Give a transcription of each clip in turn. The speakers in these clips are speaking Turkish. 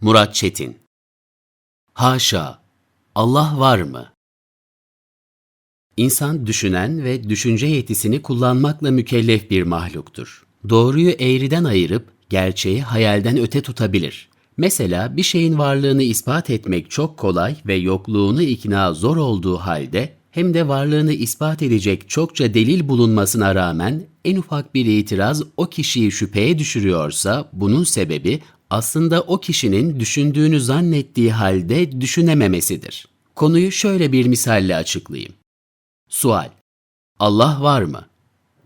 Murat Çetin Haşa! Allah var mı? İnsan düşünen ve düşünce yetisini kullanmakla mükellef bir mahluktur. Doğruyu eğriden ayırıp gerçeği hayalden öte tutabilir. Mesela bir şeyin varlığını ispat etmek çok kolay ve yokluğunu ikna zor olduğu halde hem de varlığını ispat edecek çokça delil bulunmasına rağmen en ufak bir itiraz o kişiyi şüpheye düşürüyorsa bunun sebebi aslında o kişinin düşündüğünü zannettiği halde düşünememesidir. Konuyu şöyle bir misalle açıklayayım. Sual. Allah var mı?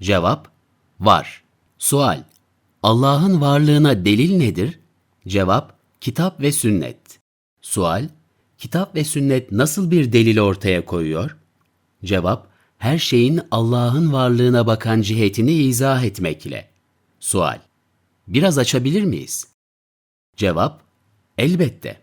Cevap. Var. Sual. Allah'ın varlığına delil nedir? Cevap. Kitap ve sünnet. Sual. Kitap ve sünnet nasıl bir delil ortaya koyuyor? Cevap. Her şeyin Allah'ın varlığına bakan cihetini izah etmekle. Sual. Biraz açabilir miyiz? Cevap. Elbette.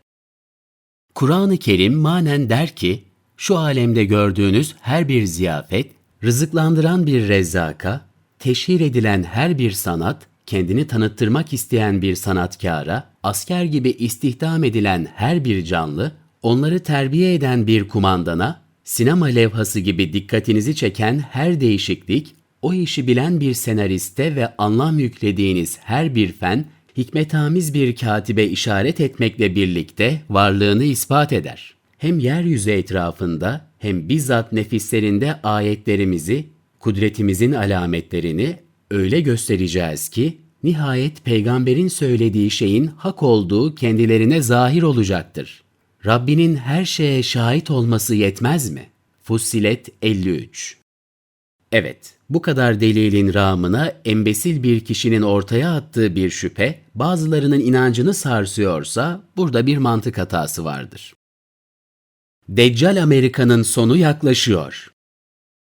Kur'an-ı Kerim manen der ki, şu alemde gördüğünüz her bir ziyafet, rızıklandıran bir rezzaka, teşhir edilen her bir sanat, kendini tanıttırmak isteyen bir sanatkara, asker gibi istihdam edilen her bir canlı, onları terbiye eden bir kumandana, sinema levhası gibi dikkatinizi çeken her değişiklik, o işi bilen bir senariste ve anlam yüklediğiniz her bir fen, hikmetamiz bir katibe işaret etmekle birlikte varlığını ispat eder. Hem yeryüzü etrafında hem bizzat nefislerinde ayetlerimizi, kudretimizin alametlerini öyle göstereceğiz ki nihayet peygamberin söylediği şeyin hak olduğu kendilerine zahir olacaktır. Rabbinin her şeye şahit olması yetmez mi? Fussilet 53 Evet, bu kadar delilin rağmına embesil bir kişinin ortaya attığı bir şüphe, bazılarının inancını sarsıyorsa burada bir mantık hatası vardır. Deccal Amerika'nın sonu yaklaşıyor.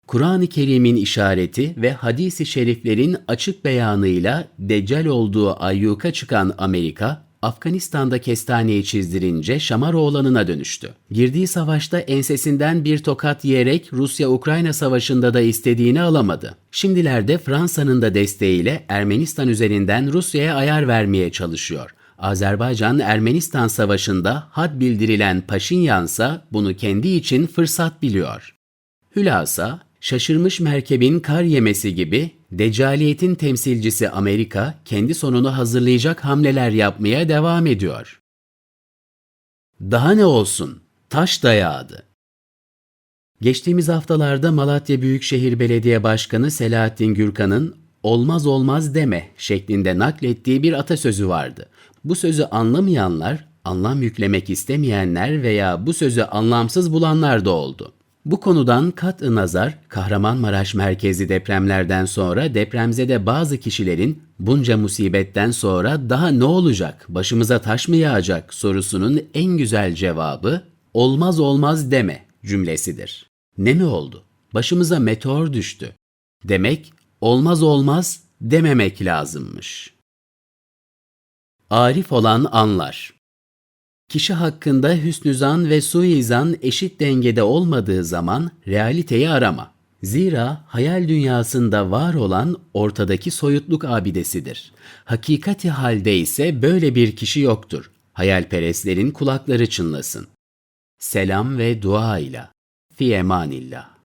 Kur'an-ı Kerim'in işareti ve hadis-i şeriflerin açık beyanıyla Deccal olduğu ayyuka çıkan Amerika, Afganistan'da kestaneyi çizdirince Şamaroğlan'ına dönüştü. Girdiği savaşta ensesinden bir tokat yiyerek Rusya-Ukrayna savaşında da istediğini alamadı. Şimdilerde Fransa'nın da desteğiyle Ermenistan üzerinden Rusya'ya ayar vermeye çalışıyor. Azerbaycan-Ermenistan savaşında had bildirilen Paşinyansa bunu kendi için fırsat biliyor. Hülasa, şaşırmış merkebin kar yemesi gibi Decaliyetin temsilcisi Amerika kendi sonunu hazırlayacak hamleler yapmaya devam ediyor. Daha ne olsun? Taş da yağdı. Geçtiğimiz haftalarda Malatya Büyükşehir Belediye Başkanı Selahattin Gürkan'ın olmaz olmaz deme şeklinde naklettiği bir atasözü vardı. Bu sözü anlamayanlar, anlam yüklemek istemeyenler veya bu sözü anlamsız bulanlar da oldu. Bu konudan kat-ı nazar Kahramanmaraş merkezi depremlerden sonra depremzede bazı kişilerin bunca musibetten sonra daha ne olacak, başımıza taş mı yağacak sorusunun en güzel cevabı olmaz olmaz deme cümlesidir. Ne mi oldu? Başımıza meteor düştü. Demek olmaz olmaz dememek lazımmış. Arif olan anlar. Kişi hakkında hüsnüzan ve suizan eşit dengede olmadığı zaman realiteyi arama. Zira hayal dünyasında var olan ortadaki soyutluk abidesidir. Hakikati halde ise böyle bir kişi yoktur. Hayalperestlerin kulakları çınlasın. Selam ve dua ile. Fi emanillah.